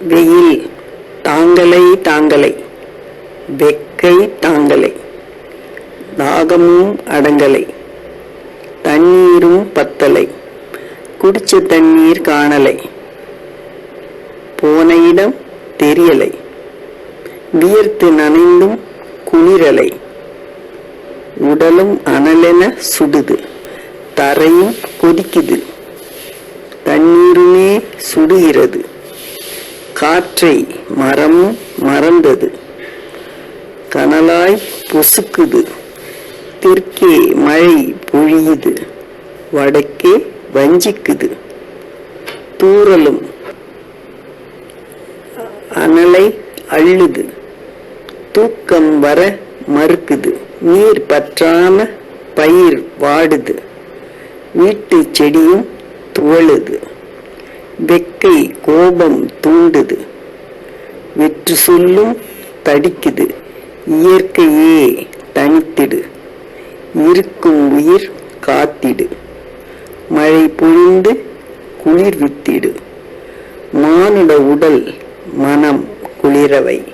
வெயில் தாங்களை தாங்களை வெக்கை தாங்களை தாகமும் அடங்கலை. தண்ணீரும் பத்தலை. குடிச்ச தண்ணீர் காணலை. போன இடம் தெரியலை. வியர்த்து நனைந்தும் குளிரலை. உடலும் அனலென சுடுது. தரையும் கொதிக்குது. தண்ணீருமே சுடுகிறது. காற்றை மரமும் மறந்தது. கனலாய் பொசுக்குது. தெற்கே மழை பொழியுது. வடக்கே வஞ்சிக்குது. தூறலும் அனலை அள்ளுது. தூக்கம் வர மறுக்குது. நீர் பற்றாம பயிர் வாடுது. வீட்டு செடியும் துவளுது. வெக்கை கோபம் தூண்டுது. வெற்று சொல்லும் தடிக்குது. இயற்கையே தனித்திடு. இருக்கும் உயிர் காத்திடு. மழை பொழிந்து குளிர் வித்திடு மானுட உடல் மனம் குளிரவை.